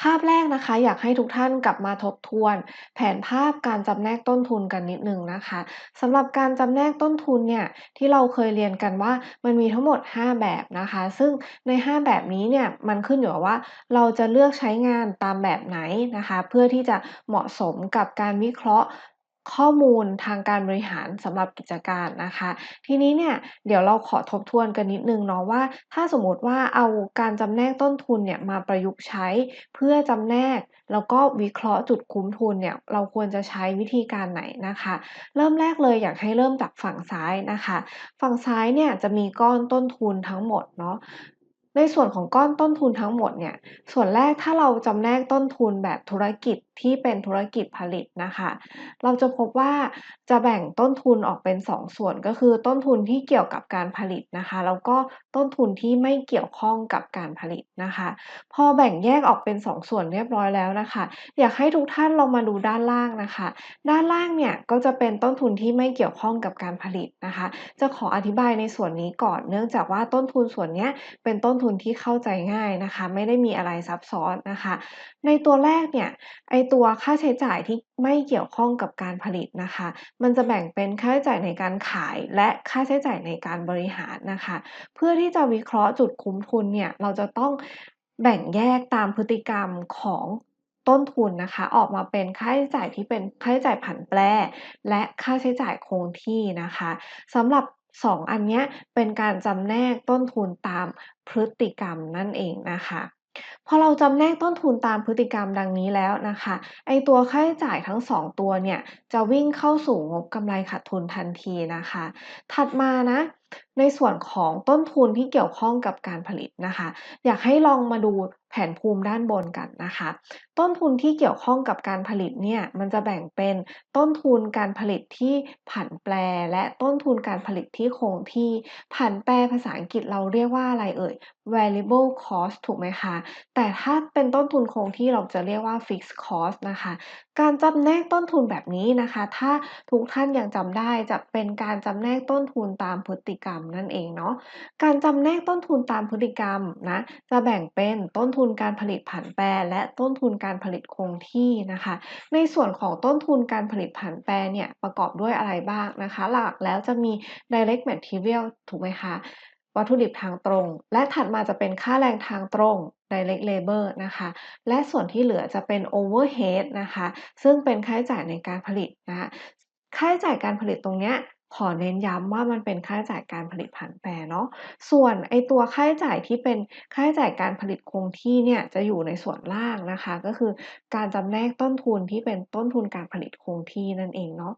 ภาพแรกนะคะ อยากให้ทุกท่านกลับมาทบทวน แผนภาพการจำแนกต้นทุนกันนิดนึงนะคะสำหรับการจำแนกต้นทุนเนี่ยที่เราเคยเรียนกันว่ามันมีทั้งหมด 5 แบบนะคะ ซึ่งใน 5 แบบนี้เนี่ยมันขึ้นอยู่กับว่าเราจะเลือกใช้งานตามแบบไหนนะคะ เพื่อที่จะเหมาะสมกับการวิเคราะห์ ข้อมูลทางการบริหารสำหรับกิจการนะคะ ทีนี้เนี่ยเดี๋ยวเราขอทบทวนกันนิดนึงเนาะว่า ถ้าสมมติว่าเอาการจำแนกต้นทุนเนี่ยมาประยุกต์ใช้ เพื่อจำแนกแล้วก็วิเคราะห์จุดคุ้มทุนเนี่ยเราควรจะใช้วิธีการไหนนะคะ เริ่มแรกเลยอยากให้เริ่มจากฝั่งซ้ายนะคะ ฝั่งซ้ายเนี่ยจะมีก้อนต้นทุนทั้งหมดเนาะ ในส่วนของก้อนต้นทุนทั้งหมดเนี่ย ส่วนแรกถ้าเราจำแนกต้นทุนแบบธุรกิจที่เป็นธุรกิจผลิตนะคะ เราจะพบว่าจะแบ่งต้นทุนออกเป็น 2ส่วนก็คือต้นทุนที่เกี่ยวกับการผลิตนะคะ แล้วก็ต้นทุนที่ไม่เกี่ยวข้องกับการผลิตนะคะ พอแบ่งแยกออกเป็น2ส่วนเรียบร้อยแล้วนะคะ อยากให้ทุกท่านลองมาดูด้านล่างนะคะ ด้านล่างเนี่ยก็จะเป็นต้นทุนที่ไม่เกี่ยวข้องกับการผลิตนะคะ จะขออธิบายในส่วนนี้ก่อน เนื่องจากว่าต้นทุนส่วนนี้เป็นต้นทุนที่เข้าใจง่ายนะคะ ไม่ได้มีอะไรซับซ้อนนะคะ ในตัวแรกเนี่ยไอตัวค่าใช้จ่ายที่ไม่เกี่ยวข้องกับการผลิตนะคะ มันจะแบ่งเป็นค่าใช้จ่ายในการขายและค่าใช้จ่ายในการบริหารนะคะ เพื่อที่จะวิเคราะห์จุดคุ้มทุนเนี่ยเราจะต้องแบ่งแยกตามพฤติกรรมของต้นทุนนะคะ ออกมาเป็นค่าใช้จ่ายที่เป็นค่าใช้จ่ายผันแปรและค่าใช้จ่ายคงที่นะคะสำหรับ สองอันเนี้ยเป็นการจำแนกต้นทุนตามพฤติกรรมนั่นเองนะคะพอเราจำแนกต้นทุนตามพฤติกรรมดังนี้แล้วนะคะ ไอตัวค่าใช้จ่ายทั้ง 2 ตัวเนี่ย จะวิ่งเข้าสู่งบกำไรขาดทุนทันทีนะคะ ถัดมานะ ในส่วนของต้นทุนที่เกี่ยวข้องกับการผลิตนะคะ อยากให้ลองมาดูแผนภูมิด้านบนกันนะคะ ต้นทุนที่เกี่ยวข้องกับการผลิตเนี่ยมันจะแบ่งเป็นต้นทุนการผลิตที่ผันแปร และต้นทุนการผลิตที่คงที่ผันแปรภาษาอังกฤษเราเรียกว่าอะไรเอ่ย variable cost ถูกไหมคะ แต่ถ้าเป็นต้นทุนคงที่เราจะเรียกว่า fixed cost นะคะ การจำแนกต้นทุนแบบนี้นะคะ ถ้าทุกท่านยังจำได้จะเป็นการจำแนกต้นทุนตามพฤติกรรมนั่นเองเนาะการจำแนกต้นทุนตามพฤติกรรมนะจะแบ่งเป็นต้นทุนการผลิตผันแปร และต้นทุนการผลิตคงที่นะคะ ในส่วนของต้นทุนการผลิตผันแปรเนี่ยประกอบด้วยอะไรบ้างนะคะ หลักแล้วจะมี direct material ถูกไหมคะวัตถุดิบทางตรง และถัดมาจะเป็นค่าแรงทางตรง direct labor นะคะ และส่วนที่เหลือจะเป็น overhead นะคะ ซึ่งเป็นค่าใช้จ่ายในการผลิตนะคะค่าใช้จ่ายการผลิตตรงเนี้ย ขอเน้นย้ำว่ามันเป็นค่าใช้จ่ายการผลิตผันแปรเนาะ ส่วนไอตัวค่าใช้จ่ายที่เป็นค่าใช้จ่ายการผลิตคงที่เนี่ยจะอยู่ในส่วนล่างนะคะ ก็คือการจำแนกต้นทุนที่เป็นต้นทุนการผลิตคงที่นั่นเองเนาะ